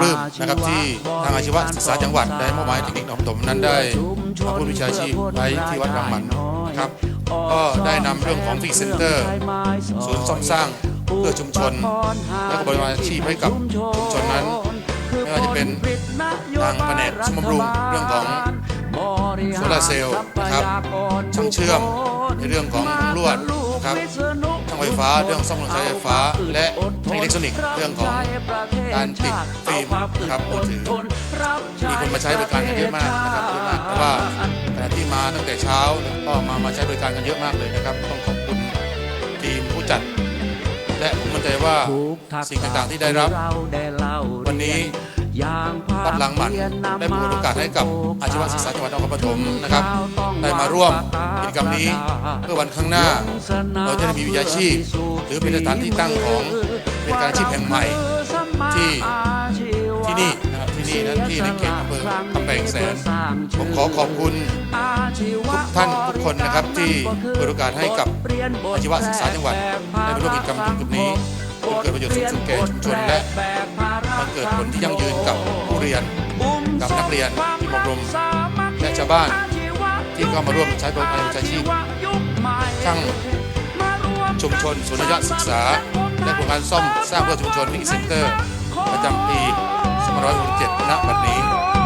ปลื้มนะครับที่ทางอาชีวศึกษาจังหวัดได้มอบหมายเทคนิคนอมตมนั้นได้มาพูดวิชาชีพไว้ที่วัดบางหมันนะครับก็ได้นำเรื่องของฟิกเซ็นเตอร์ศูนย์ซ่อมสร้างเพื่อชุมชน และก็บริวารอาชีพให้กับชุมชนนั้นไม่ว่าจะเป็นทางแผนกสมบำรุงเรื่องของโซลาร์เซลล์นะครับช่างเชื่อมในเรื่องของลวดนะครับ ช่างไฟฟ้า เรื่องซ่อมเครื่องใช้ไฟฟ้า และอิเล็กทรอนิกส์เรื่องของการติดฟิล์มนะครับมือถือมีคนมาใช้บริการกันเยอะมากนะครับเยอะมากแต่ว่าขณะที่มาตั้งแต่เช้าก็มามาใช้บริการกันเยอะมากเลยนะครับ ต้องขอบคุณทีมผู้จัด และผมมั่นใจว่าสิ่งต่างๆที่ได้รับ วันนี้ วัดหลังมันได้เปิดโอกาสให้กับอาชีวศึกษาจังหวัดนครปฐมนะครับ ได้มาร่วมกิจกรรมนี้เพื่อวันข้างหน้า เราจะได้มีวิชาชีพ หรือเป็นสถานที่ตั้งของเป็นการอาชีพแห่งใหม่ที่ที่นี่นะครับที่นี่นที่ในเขตอำเภอกำแพงแสนผมขอขอบคุณทุกท่านทุกคนนะครับที่เปิดโอกาสให้กับอาชีวศึกษาจังหวัดได้มาร่วมกิจกรรมจุดนี้เพื่อเกิดประโยชน์สูงสุดแก่ชุมชนและ ผลที่ยั่งยืนกับผู้เรียน กับนักเรียนที่อบรมและชาวบ้านที่เข้ามาร่วมใช้บริการวิชาชีพทั้งชุมชนสุนย์ระยศึกษา และโครงการซ่อมสร้างเพื่อชุมชนวิกเซ็นเตอร์ ประจำปี2567ณบัดนี้